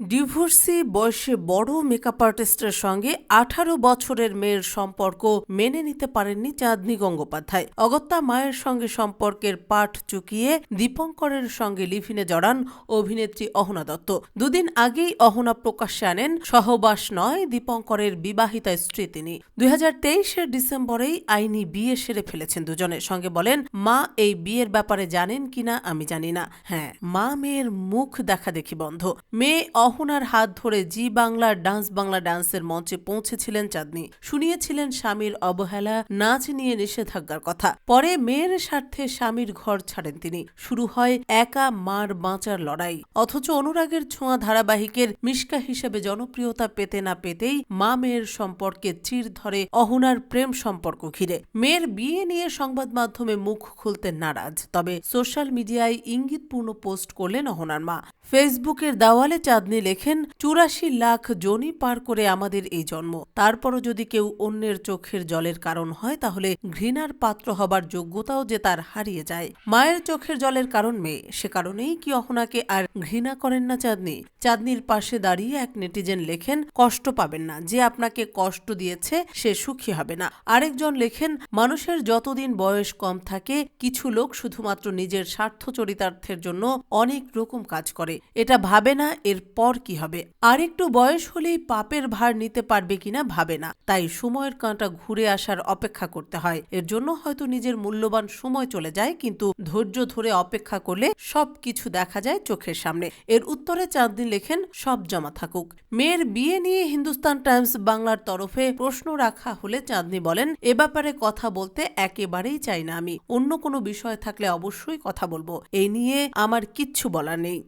Divorcee বয়সে বড় makeup আর্টিস্টের সঙ্গে আঠারো বছরের মেয়ের সম্পর্ক মেনে নিতে পারেননি চাঁদনী গঙ্গোপাধ্যায়। অগত্যা মায়ের সঙ্গে সম্পর্কের পাঠ চুকিয়ে দীপঙ্করের সঙ্গে লিভিনে জড়ান অভিনেত্রী অহনা দত্ত। দুদিন আগেই অহনা প্রকাশ্যে আনেন সহবাস নয় দীপঙ্করের বিবাহিতা স্ত্রী তিনি। দুই হাজার তেইশের ডিসেম্বরেই আইনি বিয়ে সেরে ফেলেছেন দুজনের সঙ্গে বলেন, মা এই বিয়ের ব্যাপারে জানেন কিনা আমি জানি না। হ্যাঁ মা মেয়ের মুখ দেখা দেখি বন্ধ। মেয়ে অহনার হাত ধরে জি বাংলার ডান্স বাংলা ডান্সের মঞ্চে পৌঁছেছিলেন চাঁদনি। শুনিয়েছিলেন স্বামীর অবহেলা, নাচ নিয়ে নিষেধাজ্ঞার কথা। পরে মেয়ের স্বার্থে স্বামীর ঘর ছাড়েন তিনি। শুরু হয় একা মার বাঁচার লড়াই। অথচ অনুরাগের ছোঁয়া ধারাবাহিকের মিশকা হিসেবে জনপ্রিয়তা পেতে না পেতেই মা মেয়ের সম্পর্কে চির ধরে অহনার প্রেম সম্পর্ক ঘিরে। মেয়ের বিয়ে নিয়ে সংবাদ মাধ্যমে মুখ খুলতে নারাজ। তবে সোশ্যাল মিডিয়ায় ইঙ্গিতপূর্ণ পোস্ট করলেন অহনার মা। ফেসবুকের দেওয়ালে চাঁদনি লেখেন, চুরাশি লাখ জনি পার করে আমাদের এই জন্ম। তারপরও যদি কেউ অন্যের চোখের জলের কারণ হয়, তাহলে ঘৃণার পাত্র হবার যোগ্যতাও যে তার হারিয়ে যায়। মায়ের চোখের জলের কারণ মেয়ে। সে কারণেই কি অহনাকে আর ঘৃণা করেন না চাঁদনি? চাঁদনির পাশে দাঁড়িয়ে এক নেটিজেন লেখেন, কষ্ট পাবেন না। যে আপনাকে কষ্ট দিয়েছে, সে সুখী হবে না। আরেকজন লেখেন, মানুষের যতদিন বয়স কম থাকে, কিছু লোক শুধুমাত্র নিজের স্বার্থ চরিতার্থের জন্য অনেক রকম কাজ করে। এটা ভাবে না এর পর কি হবে? আরেকটু বয়স হলেই পাপের ভার নিতে পারবে কিনা ভাবে না। তাই সময়ের কাঁটা ঘুরে আসার অপেক্ষা করতে হয়। এর জন্য হয়তো নিজের মূল্যবান সময় চলে যায়, কিন্তু ধৈর্য ধরে অপেক্ষা করলে সব কিছু দেখা যায় চোখের সামনে। এর উত্তরে চাঁদনি লেখেন, সব জমা থাকুক। মেয়ের বিয়ে নিয়ে হিন্দুস্তান টাইমস বাংলার তরফে প্রশ্ন রাখা হলে চাঁদনি বলেন, এ ব্যাপারে কথা বলতে একেবারেই চাই না আমি। অন্য কোনো বিষয় থাকলে অবশ্যই কথা বলব। এই নিয়ে আমার কিচ্ছু বলার নেই।